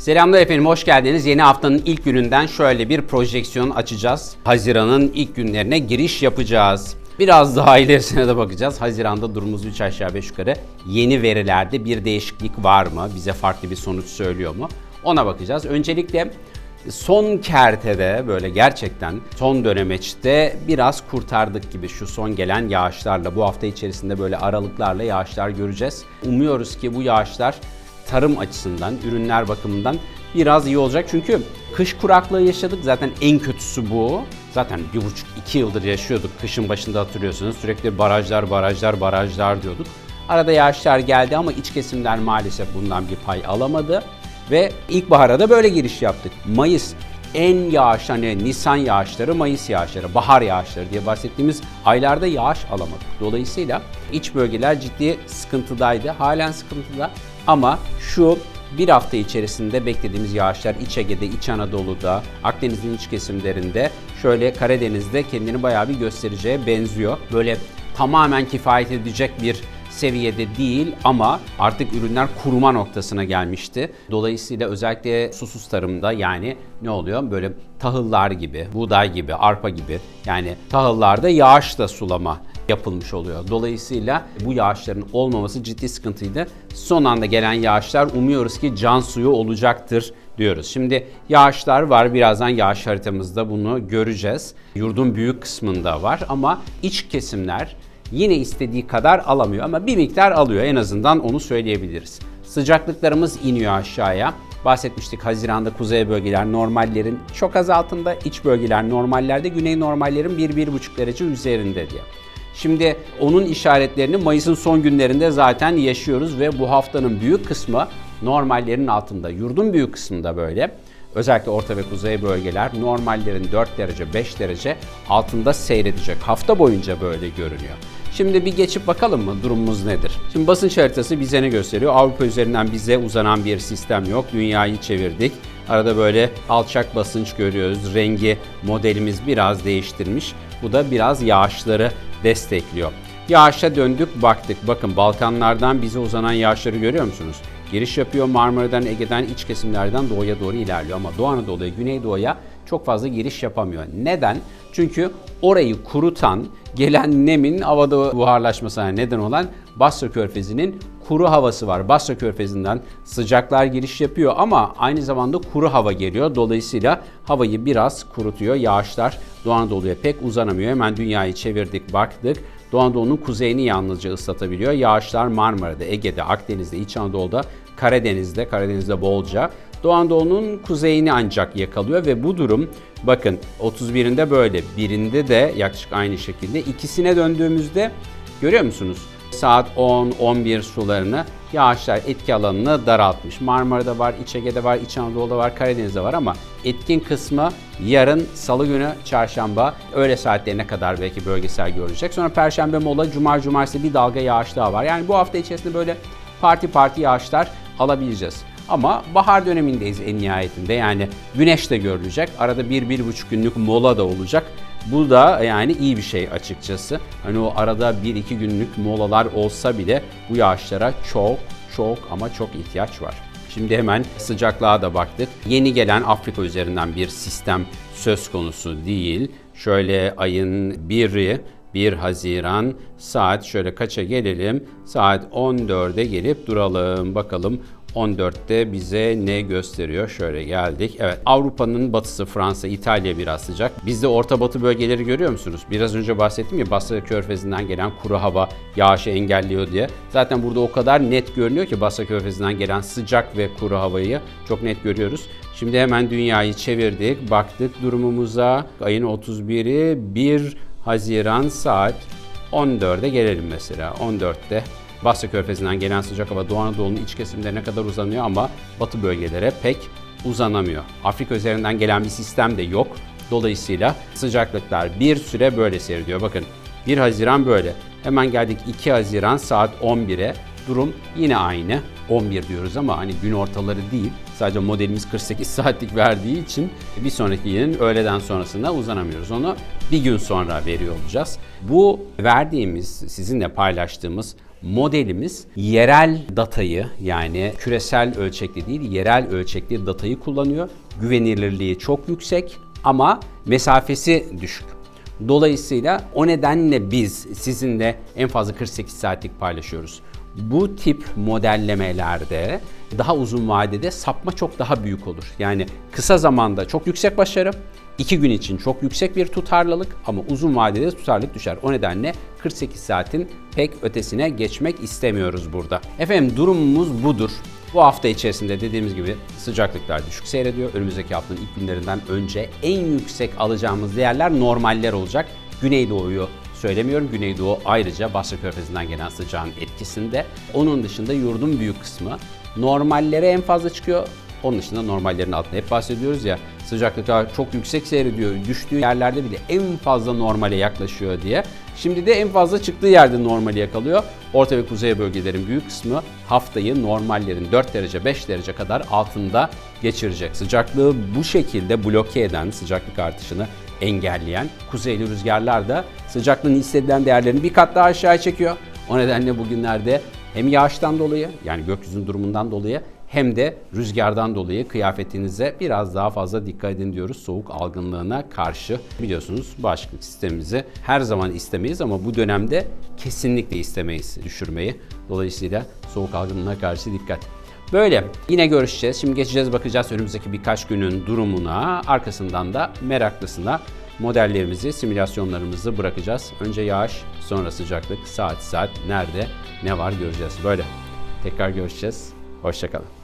Selamlar efendim, hoş geldiniz. Yeni haftanın ilk gününden şöyle bir projeksiyon açacağız. Haziran'ın ilk günlerine giriş yapacağız. Biraz daha ilerisine de bakacağız. Haziran'da durumumuz 3 aşağı 5 yukarı. Yeni verilerde bir değişiklik var mı? Bize farklı bir sonuç söylüyor mu? Ona bakacağız. Öncelikle son kertede böyle gerçekten son dönemeçte biraz kurtardık gibi şu son gelen yağışlarla. Bu hafta içerisinde böyle aralıklarla yağışlar göreceğiz. Umuyoruz ki bu yağışlar tarım açısından, ürünler bakımından biraz iyi olacak. Çünkü kış kuraklığı yaşadık. Zaten en kötüsü bu. Zaten bir buçuk, iki yıldır yaşıyorduk. Kışın başında hatırlıyorsunuz. Sürekli barajlar, barajlar, barajlar diyorduk. Arada yağışlar geldi ama iç kesimler maalesef bundan bir pay alamadı. Ve ilkbahara da böyle giriş yaptık. Mayıs en yağış hani Nisan yağışları, Mayıs yağışları, bahar yağışları diye bahsettiğimiz aylarda yağış alamadık. Dolayısıyla iç bölgeler ciddi sıkıntıdaydı. Halen sıkıntıda ama şu bir hafta içerisinde beklediğimiz yağışlar İç Ege'de, İç Anadolu'da, Akdeniz'in iç kesimlerinde, şöyle Karadeniz'de kendini bayağı bir göstereceğe benziyor. Böyle tamamen kifayet edecek bir seviyede değil ama artık ürünler kuruma noktasına gelmişti. Dolayısıyla özellikle susuz tarımda yani ne oluyor? Böyle tahıllar gibi, buğday gibi, arpa gibi yani tahıllarda yağışla sulama yapılmış oluyor. Dolayısıyla bu yağışların olmaması ciddi sıkıntıydı. Son anda gelen yağışlar umuyoruz ki can suyu olacaktır diyoruz. Şimdi yağışlar var. Birazdan yağış haritamızda bunu göreceğiz. Yurdun büyük kısmında var ama iç kesimler yine istediği kadar alamıyor ama bir miktar alıyor en azından onu söyleyebiliriz. Sıcaklıklarımız iniyor aşağıya. Bahsetmiştik Haziran'da kuzey bölgeler normallerin çok az altında, iç bölgeler normallerde, güney normallerin 1-1,5 derece üzerinde diye. Şimdi onun işaretlerini Mayıs'ın son günlerinde zaten yaşıyoruz ve bu haftanın büyük kısmı normallerin altında. Yurdun büyük kısmında böyle. Özellikle orta ve kuzey bölgeler normallerin 4 derece 5 derece altında seyredecek. Hafta boyunca böyle görünüyor. Şimdi bir geçip bakalım mı durumumuz nedir? Şimdi basınç haritası bize ne gösteriyor? Avrupa üzerinden bize uzanan bir sistem yok. Dünyayı çevirdik. Arada böyle alçak basınç görüyoruz. Rengi modelimiz biraz değiştirmiş. Bu da biraz yağışları destekliyor. Yağışa döndük baktık. Bakın Balkanlardan bize uzanan yağışları görüyor musunuz? Giriş yapıyor Marmara'dan, Ege'den, iç kesimlerden doğuya doğru ilerliyor. Ama Doğu Anadolu'ya, Güneydoğu'ya çok fazla giriş yapamıyor. Neden? Çünkü orayı kurutan, gelen nemin havada buharlaşmasına neden olan Basra Körfezi'nin kuru havası var. Basra Körfezi'nden sıcaklar giriş yapıyor ama aynı zamanda kuru hava geliyor. Dolayısıyla havayı biraz kurutuyor. Yağışlar Doğu Anadolu'ya pek uzanamıyor. Hemen dünyayı çevirdik, baktık. Doğu Anadolu'nun kuzeyini yalnızca ıslatabiliyor. Yağışlar Marmara'da, Ege'de, Akdeniz'de, İç Anadolu'da, Karadeniz'de, Karadeniz'de bolca. Doğu Anadolu'nun kuzeyini ancak yakalıyor ve bu durum bakın 31'inde böyle, birinde de yaklaşık aynı şekilde. ikisine döndüğümüzde görüyor musunuz? Saat 10-11 sularını yağışlar etki alanını daraltmış. Marmara'da var, İç Ege'de var, İç Anadolu'da var, Karadeniz'de var ama etkin kısmı yarın salı günü çarşamba öğle saatlerine kadar belki bölgesel görecek. Sonra perşembe mola, cuma cumartesi bir dalga yağış daha var. Yani bu hafta içerisinde böyle parti parti yağışlar alabileceğiz. Ama bahar dönemindeyiz en nihayetinde. Yani güneş de görülecek. Arada bir, bir buçuk günlük mola da olacak. Bu da yani iyi bir şey açıkçası. Hani o arada bir iki günlük molalar olsa bile bu yağışlara çok çok ama çok ihtiyaç var. Şimdi hemen sıcaklığa da baktık. Yeni gelen Afrika üzerinden bir sistem söz konusu değil. Şöyle ayın 1'i 1 Haziran saat şöyle kaça gelelim? Saat 14'e gelip duralım. Bakalım 14'te bize ne gösteriyor? Şöyle geldik. Evet Avrupa'nın batısı Fransa, İtalya biraz sıcak. Bizde orta batı bölgeleri görüyor musunuz? Biraz önce bahsettim ya Basra Körfezi'nden gelen kuru hava yağışı engelliyor diye. Zaten burada o kadar net görünüyor ki Basra Körfezi'nden gelen sıcak ve kuru havayı çok net görüyoruz. Şimdi hemen dünyayı çevirdik, baktık durumumuza. Ayın 31'i 1 Haziran saat 14'e gelelim mesela. 14'te Basra Körfezi'nden gelen sıcak hava Doğu Anadolu'nun iç kesimlerine kadar uzanıyor ama batı bölgelere pek uzanamıyor. Afrika üzerinden gelen bir sistem de yok. Dolayısıyla sıcaklıklar bir süre böyle seyrediyor. Bakın 1 Haziran böyle. Hemen geldik 2 Haziran saat 11'e. Durum yine aynı. 11 diyoruz ama hani gün ortaları değil. Sadece modelimiz 48 saatlik verdiği için bir sonraki günün öğleden sonrasında uzanamıyoruz. Onu bir gün sonra veriyor olacağız. Bu verdiğimiz, sizinle paylaştığımız modelimiz yerel datayı yani küresel ölçekli değil yerel ölçekli datayı kullanıyor. Güvenilirliği çok yüksek ama mesafesi düşük. Dolayısıyla o nedenle biz sizinle en fazla 48 saatlik paylaşıyoruz. Bu tip modellemelerde daha uzun vadede sapma çok daha büyük olur. Yani kısa zamanda çok yüksek başarı, iki gün için çok yüksek bir tutarlılık ama uzun vadede tutarlılık düşer. O nedenle 48 saatin pek ötesine geçmek istemiyoruz burada. Efendim durumumuz budur. Bu hafta içerisinde dediğimiz gibi sıcaklıklar düşük seyrediyor. Önümüzdeki haftanın ilk günlerinden önce en yüksek alacağımız değerler normaller olacak. Güneydoğu'yu söylemiyorum. Güneydoğu ayrıca Basra Körfezi'nden gelen sıcağın etkisinde. Onun dışında yurdun büyük kısmı normallere en fazla çıkıyor. Onun dışında normallerin altında hep bahsediyoruz ya sıcaklıklar çok yüksek seyrediyor. Düştüğü yerlerde bile en fazla normale yaklaşıyor diye. Şimdi de en fazla çıktığı yerde normali yakalıyor. Orta ve kuzey bölgelerin büyük kısmı haftayı normallerin 4 derece 5 derece kadar altında geçirecek. Sıcaklığı bu şekilde bloke eden sıcaklık artışını engelleyen kuzeyli rüzgarlar da sıcaklığın hissedilen değerlerini bir kat daha aşağı çekiyor. O nedenle bugünlerde hem yağıştan dolayı yani gökyüzünün durumundan dolayı hem de rüzgardan dolayı kıyafetinize biraz daha fazla dikkat edin diyoruz soğuk algınlığına karşı. Biliyorsunuz bağışıklık sistemimizi her zaman istemeyiz ama bu dönemde kesinlikle istemeyiz düşürmeyi. Dolayısıyla soğuk algınlığına karşı dikkat. Böyle. Yine görüşeceğiz. Şimdi geçeceğiz bakacağız önümüzdeki birkaç günün durumuna. Arkasından da meraklısına modellerimizi, simülasyonlarımızı bırakacağız. Önce yağış, sonra sıcaklık, saat saat nerede, ne var göreceğiz. Böyle. Tekrar görüşeceğiz. Hoşçakalın.